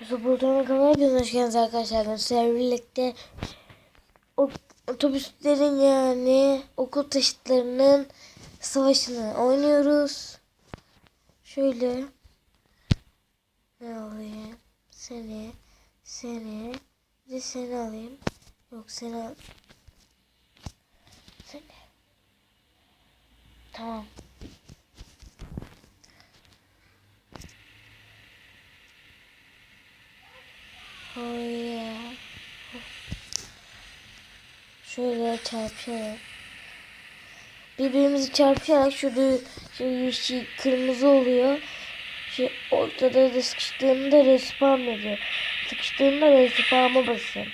Buldan'ın kanalına geldiniz arkadaşlar. Ben sizlerle birlikte otobüslerin yani okul taşıtlarının savaşını oynuyoruz. Şöyle ne alayım? Seni, seni, de seni alayım. Yok seni al. Seni. Tamam. Oh yeah. Şöyle çarpıyarak. Birbirimizi çarpıyarak şurada şey, yeşil kırmızı oluyor. Şey, ortada da sıkıştığında respawn yazıyor. Sıkıştığında respawn'a basın.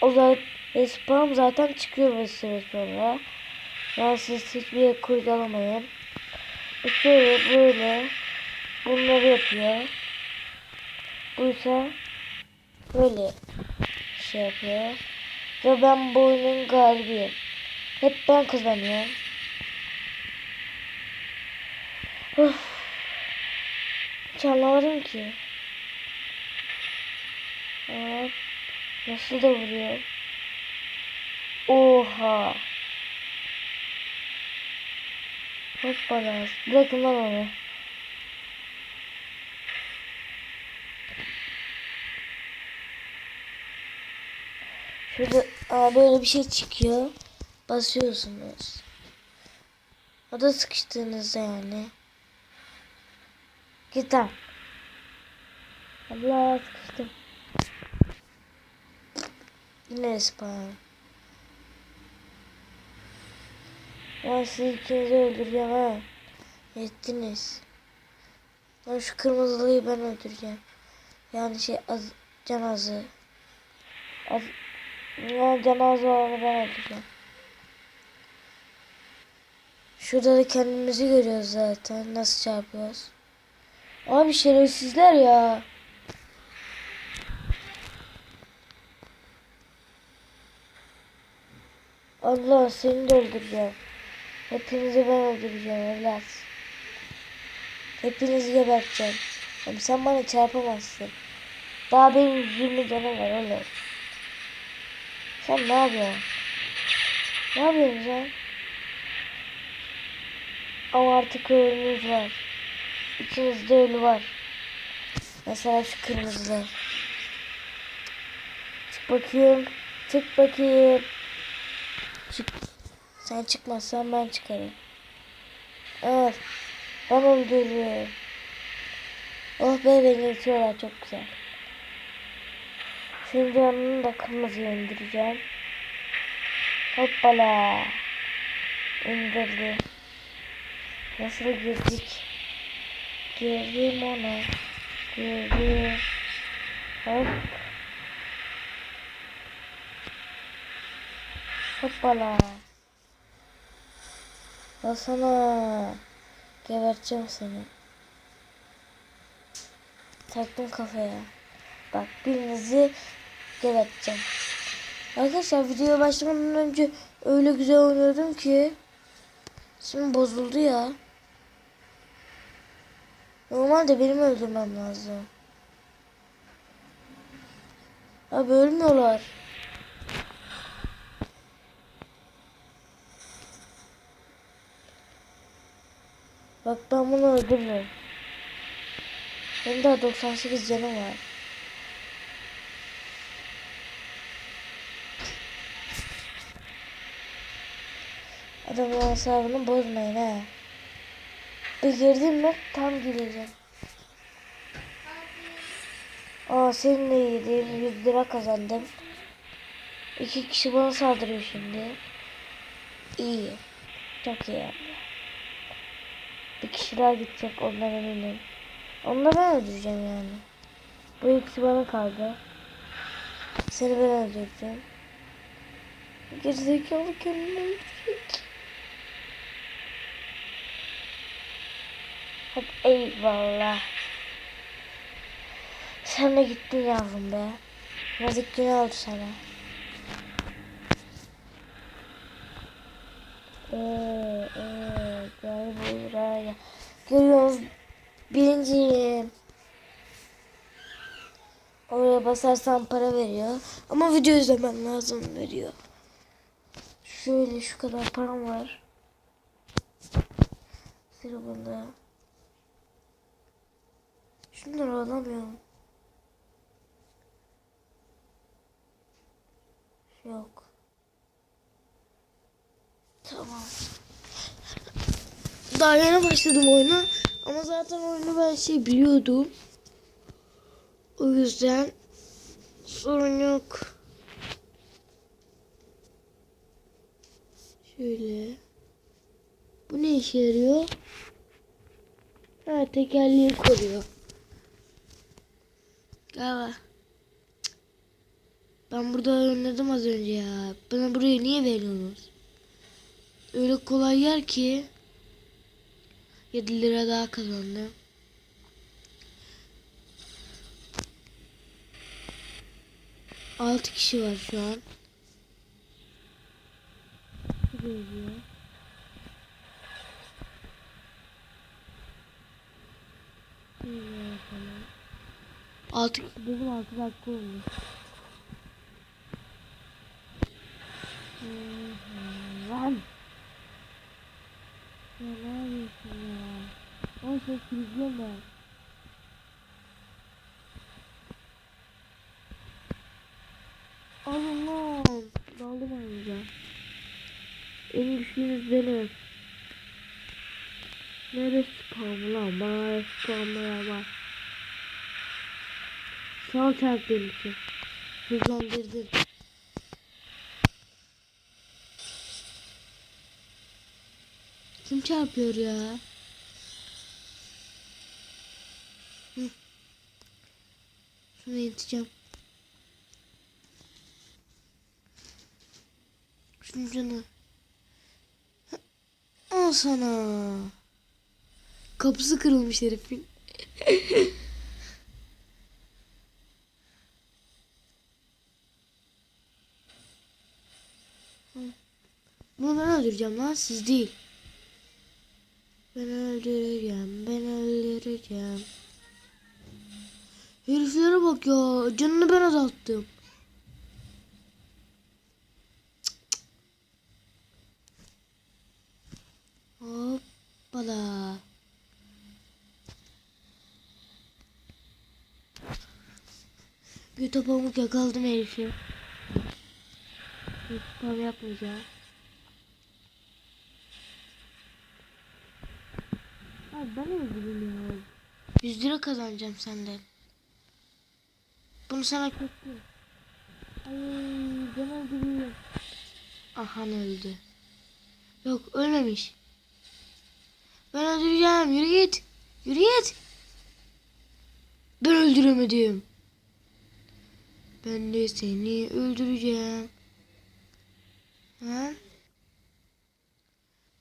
O zaman respawn zaten çıkıyor süre sonra. Yani siz hiçbir yere kurcalamayın. Şöyle böyle bunları yapıyor. Buysa böyle şey yapıyor. Ve ben bu oyunun galibiyim. Hep ben kazanıyorum. Of. Hiç anlamadım ki. Hop. Nasıl da vuruyor. Oha. Hoppala. Bırakın lan onu. Şurada aa, böyle bir şey çıkıyor. Basıyorsunuz. O da sıkıştığınızda yani. Git lan. Allah sıkıştım. Yine spawn. Ben sizi ikinizi öldüreceğim ha. Yettiniz. Ben şu kırmızılıyı ben öldüreceğim. Yani şey az can azı. Az, yani cenaze olanı ben öldüreceğim. Şurada da kendimizi görüyoruz zaten. Nasıl çarpıyoruz. Abi şerefsizler ya. Allah seni de öldüreceğim. Hepinizi ben öldüreceğim evlat. Hepinizi geberteceğim. Abi sen bana çarpamazsın. Daha benim 20 canım oğlum. Sen ne yapıyorsun? Ne yapıyorsun sen? Ama artık ölümümüz var. İçinizde ölü var. Mesela şu kırmızılar. Çık bakayım. Çık bakayım. Çık. Sen çıkmazsan ben çıkarım. Evet. Ben öldürürüm. Oh be beni itiyorlar çok güzel. Şimdi onu da kırmızıya indireceğim. Hoppala. İndirdi. Nasıl girdik? Girdim ona. Girdim. Hop. Hoppala. Alsana. Geberteceğim seni. Taktım kafaya. Bak birinizi geberteceğim. Arkadaşlar videoya başlamadan önce öyle güzel oynuyordum ki. Şimdi bozuldu ya. Normalde benim öldürmem lazım. Abi ölmüyorlar. Bak ben bunu öldürmüyorum. Benim daha 98 canım var. Adamın hesabını bozmayın ha. Bir girdim mi tam gireceğim. Aa seninle yedim 100 lira kazandım. İki kişi bana saldırıyor şimdi. İyi. Çok iyi yani. Bir kişi daha gidecek ondan eminim. Da ben öldüreceğim yani. Bu ikisi bana kaldı. Seni ben öldüreceğim. Gerizekalı kendini öldürecek. Hadi eyvallah. Sen de gittin yavrum be. Yazık günah oldu sana. Eee, eee, gel buraya. Görüyoruz. Birinciyim. Buraya basarsan para veriyor. Ama video izlemen lazım veriyor. Şöyle şu kadar param var. Sıra bunda. Şunları alamıyorum. Yok. Tamam. Daha yeni başladım oyuna. Ama zaten oyunu ben şey biliyordum. O yüzden sorun yok. Şöyle. Bu ne işe yarıyor? Ha tekerleği koruyor. Galiba. Ben burada oynadım az önce ya. Bana burayı niye veriyorsunuz? Öyle kolay yer ki. 7 lira daha kazandım. Altı kişi var şu an. Görüyor. İyi bakalım. 6 dedim 6 dakika olmuş. Lan. Ya ne yapıyorsun ya? Oğlum sen krizliyorum ben. Allah'ım. Daldım ayrıca. En güçlüyüz benim. Neresi spamlama, spamlama. Bana spamlar var. Sağ ol çarptığın için. Hızlandırdın. Kim çarpıyor ya? Şunu yeteceğim. Şunun canı. Al sana. Kapısı kırılmış herifin. Bunu ben öldüreceğim lan siz değil. Ben öldüreceğim, ben öldüreceğim. Heriflere bak ya, canını ben azalttım. Hoppala. Göte pamuk yakaladım herifi. Spam yapmayacağım. Abi ben ya. 100 lira kazanacağım senden. Bunu sana kötü. Ay ben öldürüyorum. Aha öldü. Yok ölmemiş. Ben öldüreceğim. Yürü git. Yürü git. Ben öldüremedim. Ben de seni öldüreceğim. Ha?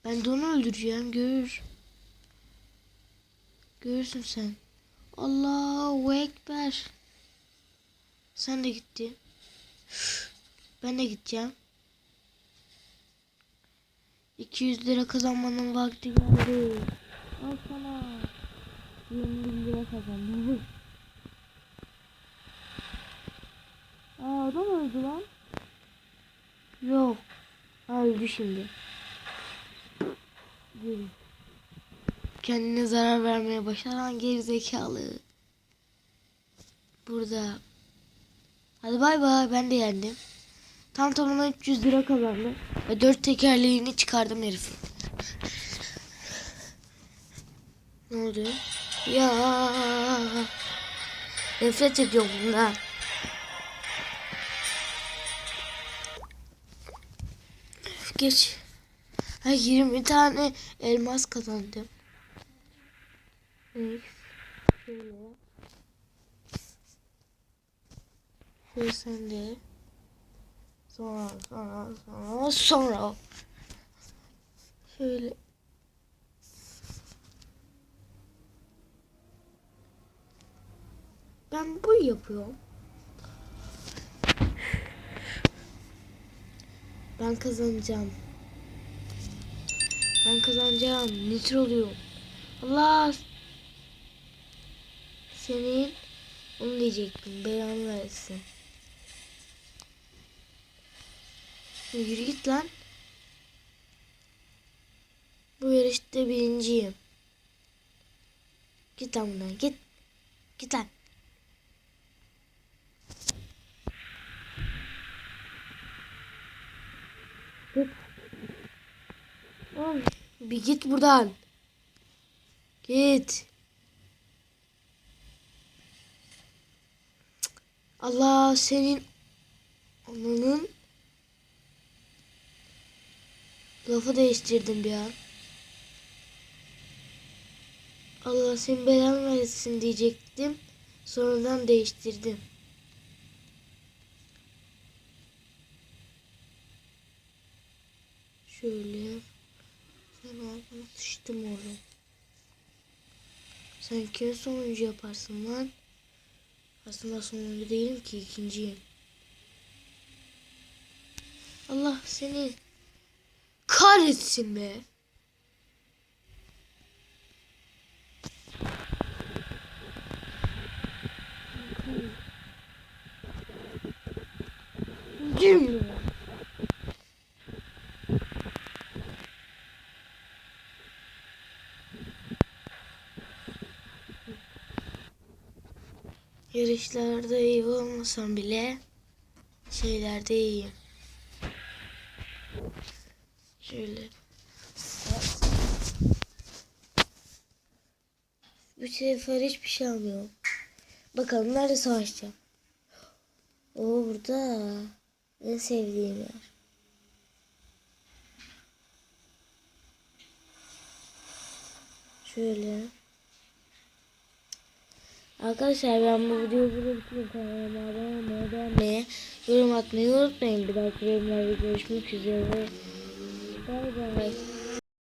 Ben de onu öldüreceğim. Gör. Görürsün sen. Allahu Ekber. Sen de gitti. Ben de gideceğim. 200 lira kazanmanın vakti geldi. Al sana. 20 bin lira kazandım. Aa adam öldü lan. Yok. Öldü şimdi. Yürü. Kendine zarar vermeye başlaran gerizekalı. Burada. Hadi bay bay ben de yendim. Tam tamına 300 lira kazandım. Ve 4 tekerleğini çıkardım herifin. Ne oldu? Ya nefret ediyorum bundan. Geç. Ha 20 tane elmas kazandım. Evet. Şöyle. Şöyle sen de. Sonra sonra sonra sonra. Şöyle. Ben bu yapıyorum. Ben kazanacağım. Ben kazanacağım. Nitro oluyor. Allah. Senin Onu diyecektim. Belanı versin. Yürü git lan. Bu yarışta birinciyim. Git lan buradan git. Git lan. Git. Oğlum, bir git buradan. Git. Allah senin ananın lafı değiştirdim bir an. Allah senin belanı versin diyecektim. Sonradan değiştirdim. Şöyle. Sen ağzına sıçtım oğlum. Sen kimi sonuncu yaparsın lan? Aslında sonuncu değilim ki ikinciyim. Allah seni kahretsin be. Kim? Yarışlarda iyi olmasam bile şeylerde iyiyim. Şöyle. Bu sefer hiçbir şey almıyorum. Bakalım nerede savaşacağım. O burada. En sevdiğim yer. Şöyle. Arkadaşlar ben bu videoyu burada bitireyim. Kanalıma abone olmayı, beğenmeyi, yorum atmayı unutmayın. Bir dahaki bölümlerde görüşmek üzere. Bay bay.